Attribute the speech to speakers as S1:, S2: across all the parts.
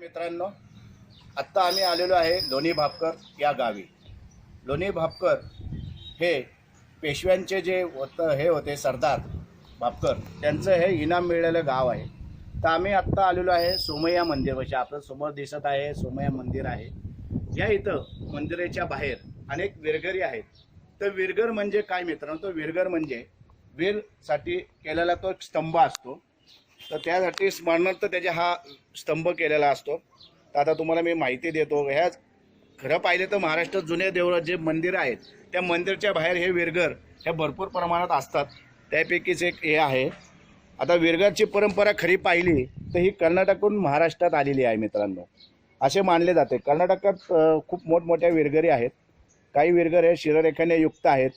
S1: मित्रांनो आत्ता आम्ही आलेलो आहे लोणी भापकर या गावी. लोणी भापकर हे पेशव्यांचे जे होत हे होते सरदार भापकर. त्यांचं हे इनाम मिळालेलं गाव आहे. तर आम्ही आत्ता आलेलो आहे सोमय्या मंदिर म्हणजे आपलं समोर दिसत आहे सोमय्या मंदिर आहे. या इथं मंदिराच्या बाहेर अनेक विरगरी आहेत. तर विरगर म्हणजे काय मित्रांनो? तो विरगर म्हणजे वीरसाठी केलेला तो एक स्तंभ असतो. तर त्यासाठी स्मरणार्थ त्याच्या हा स्तंभ केलेला असतो. तर आता तुम्हाला मी माहिती देतो ह्या खरं पाहिलं तर महाराष्ट्रात जुन्या देवळात जे मंदिरं आहेत त्या मंदिरच्या बाहेर हे विरगर हे भरपूर प्रमाणात असतात. त्यापैकीच एक हे आहे. आता विरगरची परंपरा खरी पाहिली तर ही कर्नाटकहून महाराष्ट्रात आलेली आहे मित्रांनो. असे मानले जाते. कर्नाटकात खूप मोठमोठ्या विरगरी आहेत. काही विरगर हे शिररेखाने युक्त आहेत.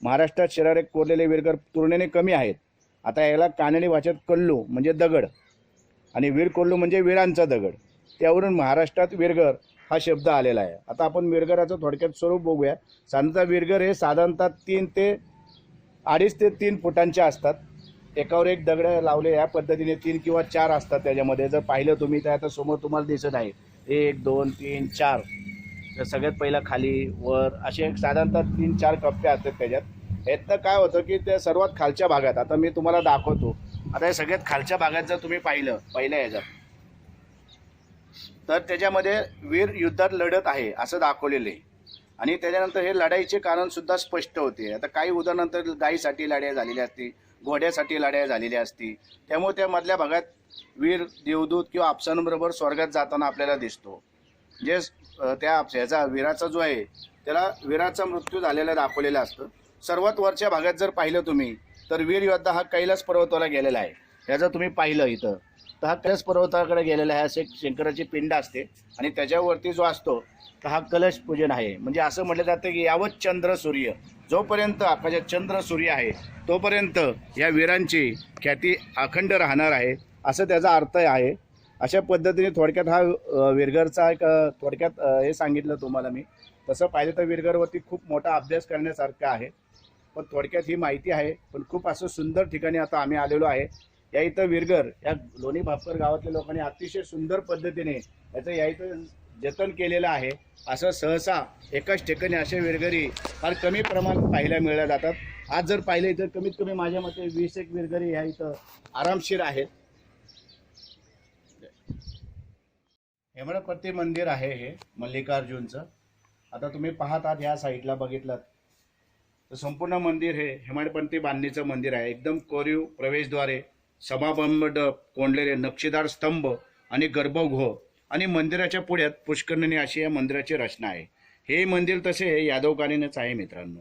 S1: महाराष्ट्रात शिरारेख कोरलेले विरगर तुलनेने कमी आहेत. आता याला कानडी भाषेत कल्लू म्हणजे दगड. आणि वीर कोल्लू म्हणजे वीरांचा दगड. त्यावरून महाराष्ट्रात वीरगर हा शब्द आलेला आहे. आता आपण वीरगराचं थोडक्यात स्वरूप बघूया. साधारणतः वीरगर हे साधारणतः तीन ते अडीच ते तीन फुटांचे असतात. एकावर एक दगड लावले या पद्धतीने तीन किंवा चार असतात त्याच्यामध्ये. जर पाहिलं तुम्ही तर आता समोर तुम्हाला दिसत आहे. एक दोन तीन चार. तर सगळ्यात पहिला खाली वर असे साधारणतः तीन चार कप्पे असतात त्याच्यात. यातनं काय होतं की ते सर्वात खालच्या भागात. आता मी तुम्हाला दाखवतो. आता हे सगळ्यात खालच्या भागात जर तुम्ही पाहिलं पहिल्या ह्याच्यात तर त्याच्यामध्ये वीर युद्धात लढत आहे असं दाखवलेलं आहे. आणि त्याच्यानंतर हे लढाईचे कारणसुद्धा स्पष्ट होते. आता काही उदाहरणानंतर गाईसाठी लढाई झालेली असती घोड्यासाठी लढाई झालेल्या असती. त्यामुळे त्या मधल्या भागात वीर देवदूत किंवा अप्सरांबरोबर स्वर्गात जाताना आपल्याला दिसतो. जे त्या ह्याचा वीराचा जो आहे त्याला वीराचा मृत्यू झालेला दाखवलेला असतं. सर्वात वरच्या भागात जर पाहिलं तुम्ही तर वीर योद्धा हा कैलास पर्वताला गेलेला आहे. ह्याचं तुम्ही पाहिलं इथं. तर हा कैलास पर्वताकडे गेलेला आहे असे शंकराची पिंड असते आणि त्याच्यावरती जो असतो तर हा कलश पूजन आहे. म्हणजे असं म्हटलं जातं की यावत चंद्र सूर्य. जोपर्यंत आकाशात चंद्र सूर्य आहे तोपर्यंत या वीरांची ख्याती अखंड राहणार आहे असं त्याचा अर्थ आहे. अशा पद्धतीने थोडक्यात हा विरगरचा एक थोडक्यात हे सांगितलं तुम्हाला मी. तसं पाहिलं तर विरगरवरती खूप मोठा अभ्यास करण्यासारखा आहे. पण थोडक्यात ही माहिती आहे पण खूप असं सुंदर ठिकाणी आता आम्ही आलेलो आहे. या इथं विरगर या लोणी भापकर गावातल्या लोकांनी अतिशय सुंदर पद्धतीने याचं या इथं जतन केलेलं आहे. असं सहसा एकाच ठिकाणी असे विरगरी फार कमी प्रमाणात पाहायला मिळल्या जातात. आज जर पाहिले तर कमीत कमी माझ्या मते वीस एक विरगरी ह्या इथं आरामशीर आहेत. हेमळपत्ती मंदिर आहे हे मल्लिकार्जुनचं. आता तुम्ही पाहत आहात ह्या साईडला बघितलं. तर संपूर्ण मंदिर हे हेमाडपंथी बांधणीचं मंदिर आहे. एकदम कोरीव प्रवेशद्वारे सभामंडप कोंडलेले नक्षीदार स्तंभ आणि गर्भगृह आणि मंदिराच्या पुढ्यात पुष्करणी अशी या मंदिराची रचना आहे. हे मंदिर तसे हे यादवकालीनच आहे मित्रांनो.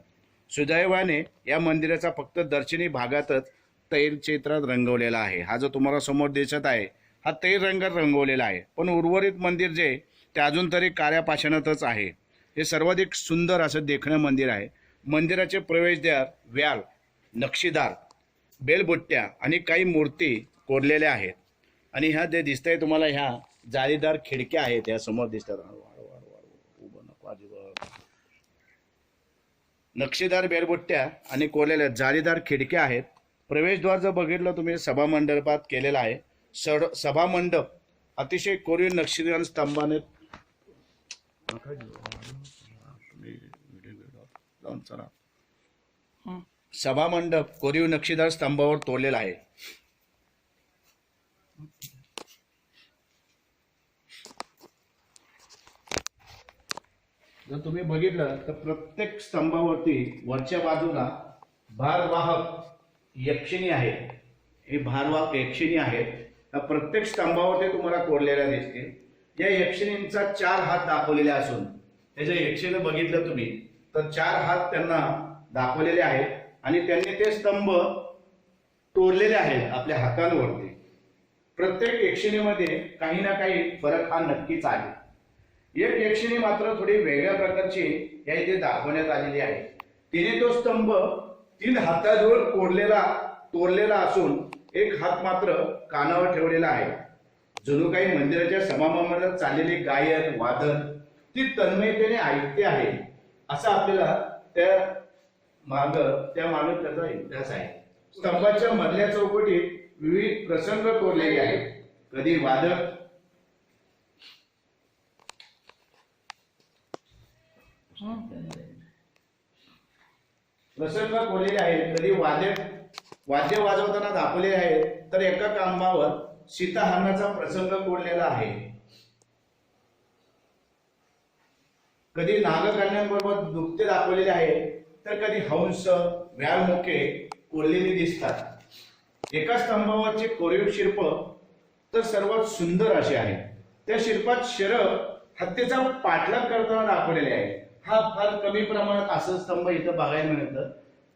S1: सुदैवाने या मंदिराचा फक्त दर्शनी भागातच तैर चित्रात रंगवलेला आहे. हा जो तुम्हाला समोर दिसत आहे हा तैर रंगात रंगवलेला आहे. पण उर्वरित मंदिर जे ते अजून तरी काळ्या पाषाणातच आहे. हे सर्वाधिक सुंदर असं देखणं मंदिर आहे. मंदिराचे प्रवेशद्वार व्याल नक्षीदार बेलबुट्ट्या आणि काही मूर्ती कोरलेल्या आहेत. आणि ह्या जे दिसत आहे तुम्हाला ह्या जाळीदार खिडक्या आहेत ह्या समोर दिसतात. नक्षीदार बेलबुट्ट्या आणि कोरलेल्या जाळीदार खिडक्या आहेत. प्रवेशद्वार जर बघितलं तुम्ही सभामंडपात केलेला आहे. सड सभामंडप अतिशय कोरीव नक्षीदार स्तंभाने जाऊन चला सभामंडप कोरीव नक्षीदार स्तंभावर तोडलेला आहे. जर तुम्ही बघितलं तर प्रत्येक स्तंभावरती वरच्या बाजूला भारवाहक यक्षिणी आहे. ही भारवाहक यक्षिणी आहेत. त्या प्रत्येक स्तंभावरती तुम्हाला कोरलेल्या दिसतील. या यक्षिणींचा चार हात दाखवलेले असून त्याच्या यक्षिणी बघितलं तुम्ही तर चार हात त्यांना दाखवलेले आहेत आणि त्यांनी ते स्तंभ तोडलेले आहेत आपल्या हातांवरती. प्रत्येक यक्षिणीमध्ये काही ना काही फरक हा नक्कीच आहे. एक यक्षिणी मात्र थोडी वेगळ्या प्रकारची या इथे दाखवण्यात आलेली आहे. तिने तो स्तंभ तीन हाताजवळ कोरलेला तोरलेला असून एक हात मात्र कानावर ठेवलेला आहे. जणू काही मंदिराच्या समारंभात चाललेले गायन वादन ती तन्मयतेने ऐकते आहे. असा आपल्याला त्या माग त्या माग त्याचा इतिहास आहे. स्तंभाच्या मधल्या चौकटीत विविध प्रसंग कोरलेले आहेत. कधी वादक प्रसंग कोरलेले आहेत. कधी वाद्य वाद्य वाजवताना दाखवले आहेत. तर एका कामावर सीताहानाचा प्रसंग कोरलेला आहे. कधी नागकन्यांबरोबर नुकते दाखवलेले आहे तर कधी हंस व्याळमुखे कोरलेली दिसतात. एका स्तंभावरचे कोरीव शिल्प तर सर्वात सुंदर असे आहे त्या शिल्पात शरभ हत्तीचा पाठलाग करताना दाखवलेले आहे हा फार कमी प्रमाणात असं स्तंभ इथं बघायला मिळतं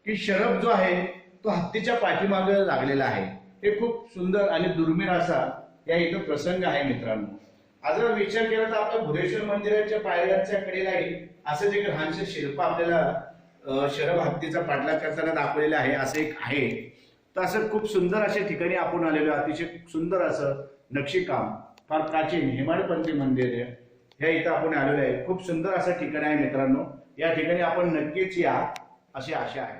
S1: की शरभ जो आहे तो हत्तीच्या पाठीमागे लागलेला आहे. हे खूप सुंदर आणि दुर्मिळ असा या इथं प्रसंग आहे मित्रांनो. आज जर विचार केला तर आपल्या भुरेश्वर मंदिराच्या पायऱ्यांच्या कडेलाही असं जे लहानसे शिल्प आपल्याला शरभ हत्तीचा पाठलाग करताना दाखवलेलं आहे असं एक आहे. तर असं खूप सुंदर अशा ठिकाणी आपण आलेलो अतिशय सुंदर असं नक्षीकाम फार प्राचीन हेमाडपंथी मंदिर आहे. ह्या इथं आपण आलेलो आहे. खूप सुंदर असं ठिकाण आहे मित्रांनो. या ठिकाणी आपण नक्कीच या अशी आशा आहे.